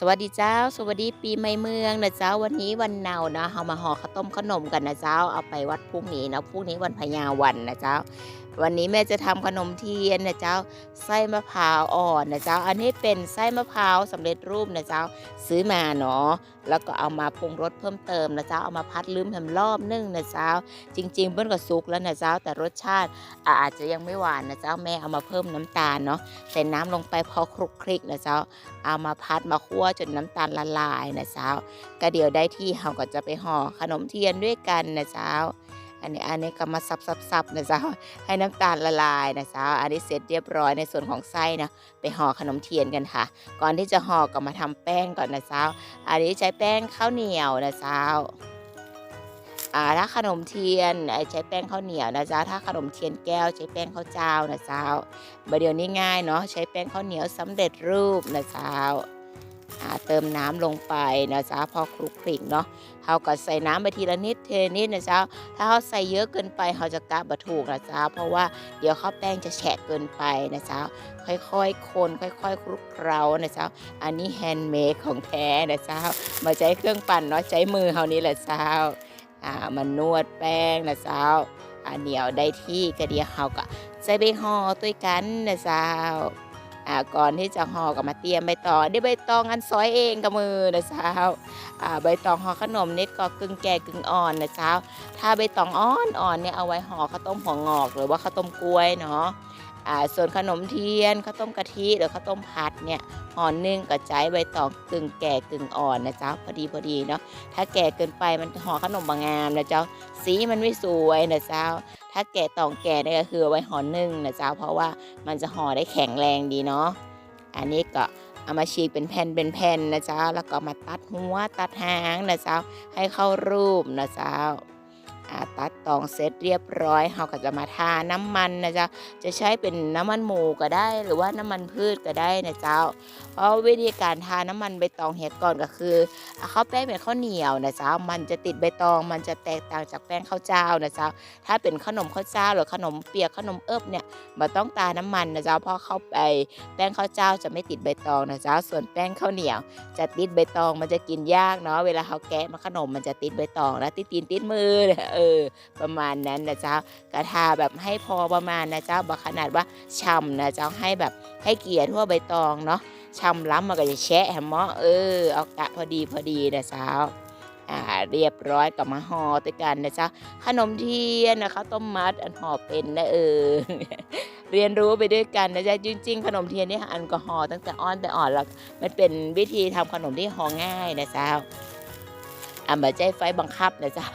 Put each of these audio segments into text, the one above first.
สวัสดีเจ้า สวัสดีปีใหม่เมืองนะเจ้าวันนี้วันเนานะเฮามาห่อข้าวต้มขนมกันนะเจ้าเอาไปวัดพรุ่งนี้นะพรุ่งนี้วันพญาวันนะเจ้า วันนี้แม่จะทำขนมเทียนนะเจ้าไส้มะพร้าวอ่อนนะเจ้าอันนี้เป็นไส้มะพร้าวสำเร็จรูปนะเจ้าซื้อมาเนาะแล้วก็เอามาปรุงรสเพิ่มเติมนะเจ้าเอามาพัดลืมทำรอบนึ่งนะเจ้าจริง ๆ เบิ้ลก็สุกแล้วนะเจ้าแต่รสชาติอาจจะยังไม่หวานนะเจ้าแม่เอามาเพิ่มน้ำตาลเนาะใส่น้ำลงไปพอคลุกคลิกนะเจ้าเอามาพัดมาคั่วจนน้ำตาลละลายนะเจ้าก็เดี๋ยวได้ที่เราก็จะไปห่อขนมเทียนด้วยกันนะเจ้า อันนี้อันนี้ก็มาซับซับซับนะจ้าให้น้ำตาลละลายนะจ้าอันนี้เสร็จเรียบร้อยในส่วนของไส้นะไปห่อขนมเทียนกันค่ะ ก่อนที่จะห่อก็มาทำแป้งก่อนนะจ้าอันนี้ใช้แป้งข้าวเหนียวนะจ้าอ่าถ้าขนมเทียนใช้แป้งข้าวเหนียวนะจ้าถ้าขนมเทียนแก้วใช้แป้งข้าวเจ้านะเจ้าบดเดี๋ยวนี้ง่ายเนาะใช้แป้งข้าวเหนียวสำเร็จรูปนะจ้าอ่า เติมน้ำลงไปนะจ๊ะพอคลุกคลิกเนาะเขาก็ใส่น้ำไปทีละนิดเทนิดนะจ๊ะถ้าเขาใส่เยอะเกินไปเขาจะกะบะถูกนะจ๊ะเพราะว่าเดี๋ยวข้าวแป้งจะแฉะเกินไปนะจ๊ะค่อยๆ คนค่อยๆคลุกเคล้านะจ๊ะอันนี้แฮนด์เมดของแท้นะจ๊ะมาใช้เครื่องปั่นเนาะใช้มือเขานี่แหละจ๊ะอ่ามันนวดแป้งนะจ๊ะอ่าเหนียวได้ที่ก็เดียวเขาก็ใส่ใบห่อด้วยกันนะจ๊ะ อ่าก่อนที่จะห่อก็มาเตรียมใบตองได้ใบตองอันซอยเองกับมือนะเช้าอ่าใบตองห่อขนมนิดก็กึ่งแก่กึ่งอ่อนนะเช้า ถ้าใบตองอ่อนอ่อนเนี่ยเอาไว้ห่อข้าวต้มหัวงอกหรือว่าข้าวต้มกล้วยเนาะอ่าส่วนขนมเทียนข้าวต้มกะทิหรือข้าวต้มผัดเนี่ยห่อนึ่งก็ใช้ใบตองกึ่งแก่กึ่งอ่อนนะเจ้าพอดีพอดีเนาะถ้าแก่เกินไปมันห่อขนมบางงามนะเจ้าสีมันไม่สวยนะเจ้า ถ้าแก่ตองแก่เนี่ยก็คือไว้ห่อนึ่งนะเจ้าเพราะว่ามันจะห่อได้แข็งแรงดีเนาะอันนี้ก็เอามาฉีกเป็นแผ่นเป็นแผ่นนะเจ้าแล้วก็มาตัดหัวตัดหางนะเจ้าให้เข้ารูปนะเจ้า ตัดตองเสร็จเรียบร้อยเราก็จะมาทาน้ำมันนะจ้าจะใช้เป็นน้ำมันหมูก็ได้ หรือว่าน้ำมันพืชก็ได้นะเจ้า เพราะวิธีการทาน้ำมันใบตองเห็ดก่อนก็คือเอาข้าวแป้งเป็นข้าวเหนียวนะเจ้ามันจะติดใบตอง มันจะแตกต่างจากแป้งข้าวเจ้านะเจ้า ถ้าเป็นขนมข้าวเจ้า หรือขนมเปียกขนมเอิบเนี่ยมันต้องตาน้ำมันนะเจ้าเพราะเข้าไปแป้งข้าวเจ้าจะไม่ติดใบตองนะเจ้า ส่วนแป้งข้าวเหนียว จะติดใบตองมันจะกินยากเนาะเวลาเขาแกะมาขนมมันจะติดใบตองนะติดตีนติดมือเออ ประมาณนั้นนะเจ้ากระทาแบบให้พอประมาณนะเจ้าบขนาดว่าช่ำนะเจ้าให้แบบให้เกลี่ยทั่วใบตองเนาะช่ำล้ำมันก็จะแชะแฮมมาะเออเอากะพอดีพอดีนะเจ้าอ่าเรียบร้อยกับมาห่อด้วยกันนะจ้าขนมเทียนนะข้าวต้มมัดอันห่อเป็นนะเออเรียนรู้ไปด้วยกันนะจ๊ะจริง ๆ ขนมเทียนนี่อันก็ห่อตั้งแต่อ้อนแต่อ่อนแล้วมันเป็นวิธีทำขนมที่ห่อง่ายนะจ้าอันบะใจไฟบังคับนะจ้า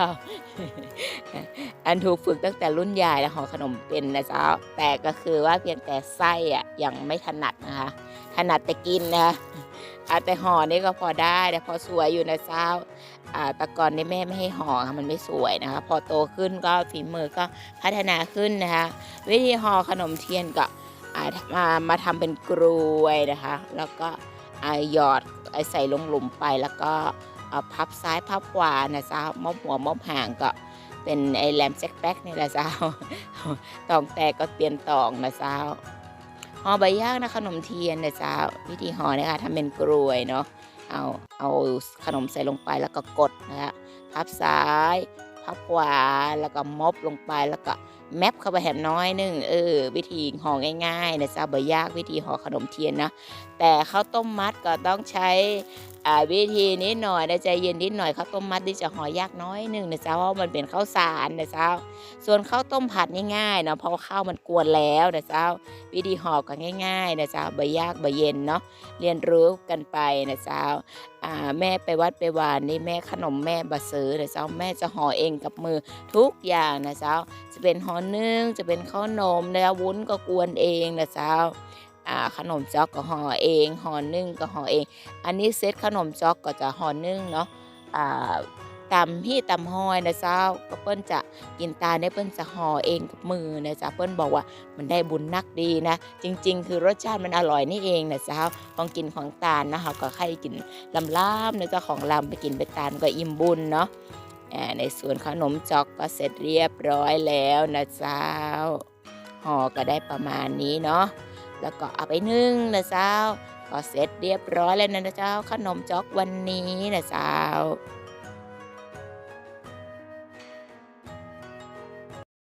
อันถูกฝึกตั้งแต่รุ่นยายแล้วห่อขนมเป็นนะเจ้าแต่ก็คือว่าเพียงแต่ไส้อะยังไม่ถนัดนะคะถนัดแต่กินนะอะแต่ห่อนี่ก็พอได้แต่พอสวยอยู่นะเจ้าอ่าแต่ก่อนนี่แม่ไม่ให้ห่อค่ะมันไม่สวยนะคะ พอโตขึ้นก็ฝีมือก็พัฒนาขึ้นนะคะ วิธีห่อขนมเทียนก็อ่ามามาทำเป็นกรวยนะคะ แล้วก็อหยอดไอใส่ลงหลุมไปแล้วก็ เอาพับซ้ายพับขวานะจ๊ะมอบหัวมอบห่างก็เป็นไอ้แลมแจ็คแป๊กนี่แหละจ้าตองแตกก็เปลี่ยนตองนะจ้าห่อใบย่างนะขนมเทียนนะจ้าวิธีห่อเนี่ยค่ะทำเป็นกรวยเนาะเอาเอาขนมใส่ลงไปแล้วก็กดนะฮะพับซ้ายพับขวาแล้วก็มอบลงไปแล้วก็แมปเข้าไปแหมน้อยหนึงเออ วิธีห่อง่ายๆนะจ๊ะบ่ยากวิธีห่อขนมเทียนนะแต่ข้าวต้มมัดก็ต้องใช้อ่าวิธีนิดหน่อยนะใจเย็นนิดหน่อยข้าวต้มมัดที่จะห่อยากน้อยหนึงนะจ๊ะเพราะมันเป็นข้าวสารนะจ๊ะส่วนข้าวต้มผัดนี่ง่ายเนาะเพราะข้าวมันกวนแล้วนะจ๊ะวิธีห่อก็ง่ายๆนะจ๊ะบ่ยากบ่เย็นเนาะเรียนรู้กันไปนะจ๊ะอ่าแม่ไปวัดไปวานนี่แม่ขนมแม่บะซื้อนะเจ้าแม่จะห่อเองกับมือทุกอย่างนะเจ้าจะเป็นห่อนึ่งจะเป็นข้าวนมนะวุ้นก็กวนเองนะเจ้าขนมจ๊อกก็ห่อเองห่อนึ่งก็ห่อเอง อันนี้เซตขนมจ๊อกก็จะห่อนึ่งเนาะตำพี่ตำหอยนะเจ้าก็เปิ้นจะกินตาเนี่ยเปิ้นจะห่อเองกับมือนะจ๊ะเปิ้นบอกว่ามันได้บุญนักดีนะ จริง ๆ คือรสชาติมันอร่อยนี่เองนะเจ้าของกินของตาลนะคะก็ใครกินลำลาบในเจ้าของลำไปกินไปตามก็อิ่มบุญเนาะ ในส่วนขนมจอกก็เสร็จเรียบร้อยแล้วนะเจ้าห่อก็ได้ประมาณนี้เนาะแล้วก็เอาไปนึ่งนะเจ้าก็เสร็จเรียบร้อยแล้วนะเจ้าขนมจอกวันนี้นะเจ้า